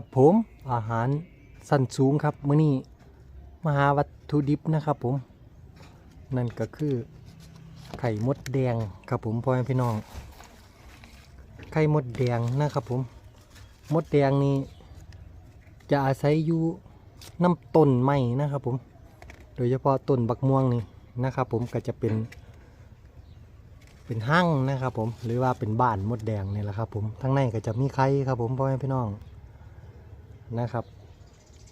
ครับผมอาหารสั้นสูงครับมื้อนี้มาหาวัตถุดิบนะครับผม นั่นก็คือไข่มดแดงครับผมพ่อแม่พี่น้อง ไข่มดแดงนะครับผม มดแดงนี่จะอาศัยอยู่น้ำต้นไม้นะครับผม โดยเฉพาะต้นบักม่วงนี่นะครับผมก็จะเป็น เป็นห้างนะครับผมหรือว่าเป็นบ้านมดแดงนี่แหละครับผมทั้งในก็จะมีไข่ครับผมพ่อแม่พี่น้อง นะครับ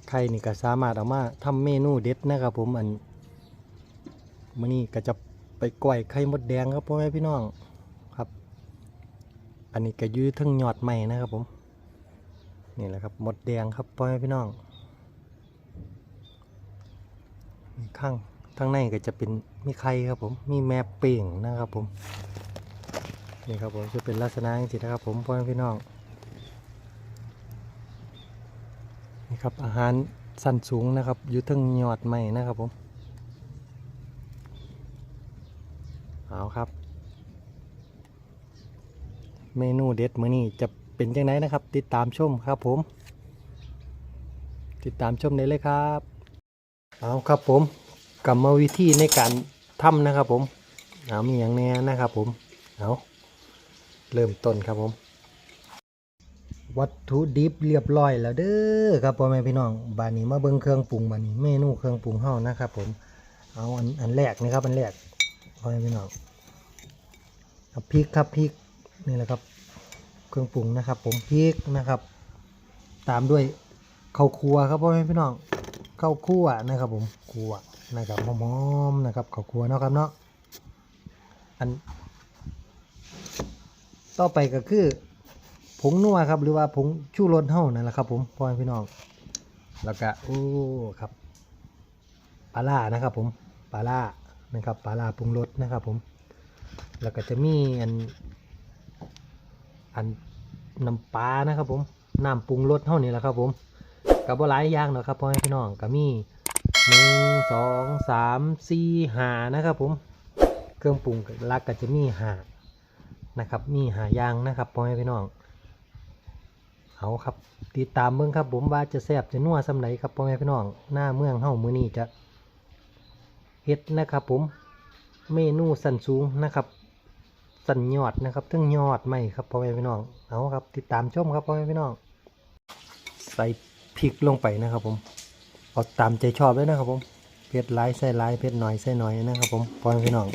ไข่นี่ก็สามารถเอามาทำเมนูเด็ดนะครับ ผมอันมื้อนี้ก็จะไปก้อยไข่มดแดงครับพ่อแม่พี่น้องครับ อันนี้ก็ยืดทั้งยอดใหม่นะครับผมนี่แหละครับมดแดงครับพ่อแม่พี่น้องข้างทั้งในก็จะเป็นมีไข่ครับผมมีแม่เป่งนะครับผมนี่ครับผมจะเป็นลักษณะอย่างนี้นะครับผมพ่อแม่พี่น้อง นี่ครับอาหารสั้นสูงนะครับอยู่ทั้งยอดใหม่นะครับผมเอาครับ เมนูเด็ดมื้อนี้จะเป็นยังไงนะครับ ติดตามชมครับผม ติดตามชมได้เลยครับเอาครับผมกรรมวิธีในการทำนะครับผมเอามีอย่างแน่นะครับผมเอาเริ่มต้นครับผม วัตถุดิบเรียบร้อยแล้วเด้อครับพ่อแม่พี่น้องบานนี้มาเบิ่งเครื่องปรุงบานนี้เมนูเครื่องปรุงเฮานะครับ ผมเอาอันอันแรกนี่ครับอันแรกพ่อแม่พี่น้องพริกครับพริกนี่แหละครับ เครื่องปรุงนะครับ ผมพริกนะครับ ตามด้วยข้าวคั่วครับพ่อแม่พี่น้องข้าวคั่วนะครับ ผมคั่วนะครับหอมๆนะครับข้าวคั่วเนาะครับเนาะอันต่อไปก็คือ งนัวครับ หรือว่าผงชูรสเท่านั่นแหละครับผมพ่อแม่พี่น้อง แล้วก็โอ้ครับปลาล่านะครับ ผมปลาล่านะครับปลาล่าปรุงรสนะครับ ผม แล้วก็จะมีอันอันน้ำปลานะครับผมน้ำปรุงรสเท่านี้แหละครับ ผมกับว่าหลายอย่างเนาะครับพ่อแม่พี่น้องก็มีหนึ่งสองสามสี่หานะครับ ผมเครื่องปรุงลักก็จะมีหานะครับ มีหายางนะครับพ่อแม่พี่น้อง เอาครับ ติดตามเบิ่งครับผมว่าจะแซบจะนัวสำไหนครับพ่อแม่พี่น้องหน้าเมืองเฮ้ามือนี้จะเฮ็ดนะครับ ผมเมนูสันสูงนะครับสัญยอดนะครับทั้งยอดไม่ครับพ่อแม่พี่น้องเอาครับ ติดตามชมครับพ่อแม่พี่น้อง ใส่พริกลงไปนะครับ ผมเอาตามใจชอบเลยนะครับ ผมเผ็ดหลายใส่หลายเผ็ดหน่อยใส่หน่อยนะครับ ผมพ่อแม่พี่น้อง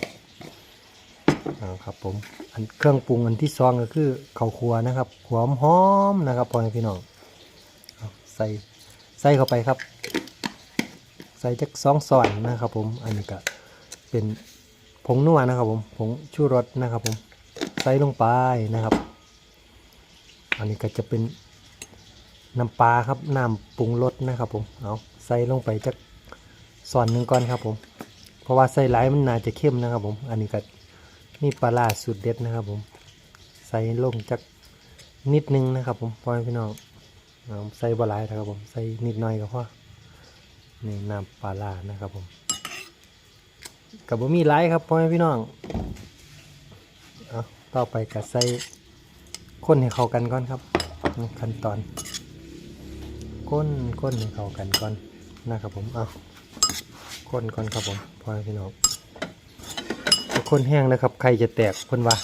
อาครับผมอันเครื่องปรุงอันที่ซองก็คือข้าวคั่วนะครับหัวหอมนะครับพ่อแม่พี่น้องใส่ใส่เข้าไปครับ ใส่จักสองซอนนะครับ ผมอันนี้ก็เป็นผงนัวนะครับ ผมผงชูรสนะครับ ผมใส่ลงไปนะครับ อันนี้ก็จะเป็นน้ำปลาครับน้ำปรุงรสนะครับ ผมเอาใส่ลงไปจักส่วนหนึ่งก่อนครับ ผม เพราะว่าใส่หลายมันน่าจะเข้มนะครับ ผม อันนี้ก็ มีปลาร้าสูตรเด็ดนะครับผม ใส่ลงจักนิดนึงนะครับ ผมพ่อแม่พี่น้องใส่บะหลายนะครับผม ใส่นิดหน่อยก็พอนี่น้ำปลาร้านะครับผมกับบ่มีไลายครับพ่อแม่พี่น้องเอาต่อไปก็ใส่คนให้เข้ากันก่อนครับขั้นตอนก้นก้นให้เข้ากันก่อนนะครับผมเอาก้นก่อนครับผมพ่อแม่พี่น้อง คนแห้งนะครับใครจะแตกเพิ่นว่า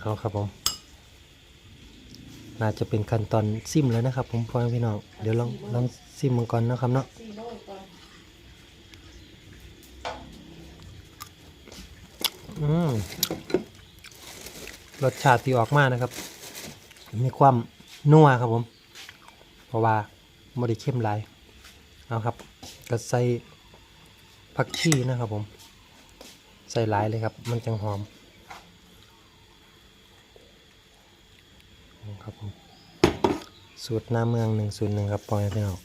เอาครับผมน่าจะเป็นขั้นตอนซิมแล้วนะครับ ผมพ่อพี่น้องเดี๋ยวลองลองซิมมันก่อนนะครับเนาะอืมรสชาติที่ออกมานะครับ มีความนัวครับผม เพราะว่าไม่ได้เข้มหลายเอาครับก็ใส่ผักชีนะครับผม ใส่หลายเลยครับ มันจังหอมครับผมสูตรหน้าเมืองหนึ่งศูนย์หนึ่งครับปอยพี่น้อง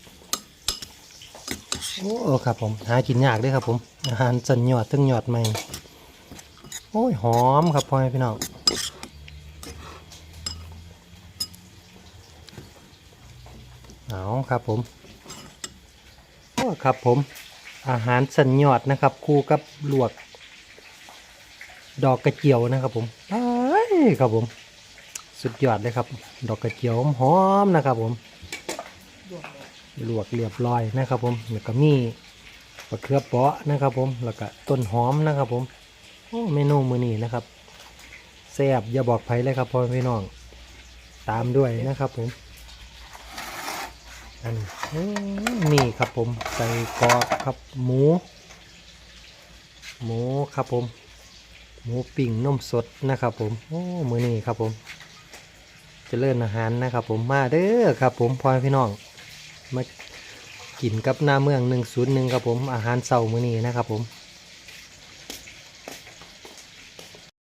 โอ้ครับผมหากินยากเด้วยครับผมอาหารสันยอดตึงยอดใหม่โอ้ยหอมครับปอยพี่น้อง เอาครับผมโอ้ครับผม อาหารสันยอดนะครับ คู่กับลวก ดอกกระเจียวนะครับ ผมเอ้ยครับผม สุดยอดเลยครับ ดอกกระเจียวหอมนะครับ ผมลวกเรียบร้อยนะครับ ผมแล้วก็มีมะเขือเปาะนะครับ ผมแล้วก็ต้นหอมนะครับ ผมโอ้เมนูมือนี้นะครับแซ่บอย่าบอกไผเลยครับพ่อพี่น้อง ตามด้วยนะครับผม อันนี้นี่ครับผมใส่กรอบครับหมู หมูครับผม หมูปิ่งนมสดนะครับผมโอ้มือนี่ครับผมจะเลิ่นอาหารนะครับผมมาเด้อครับผมพ่อพี่น้องมากินกับหน้าเมืองหนึ่งศูนย์หนึ่งครับผมอาหารเสาร์มื้อนี้นะครับผม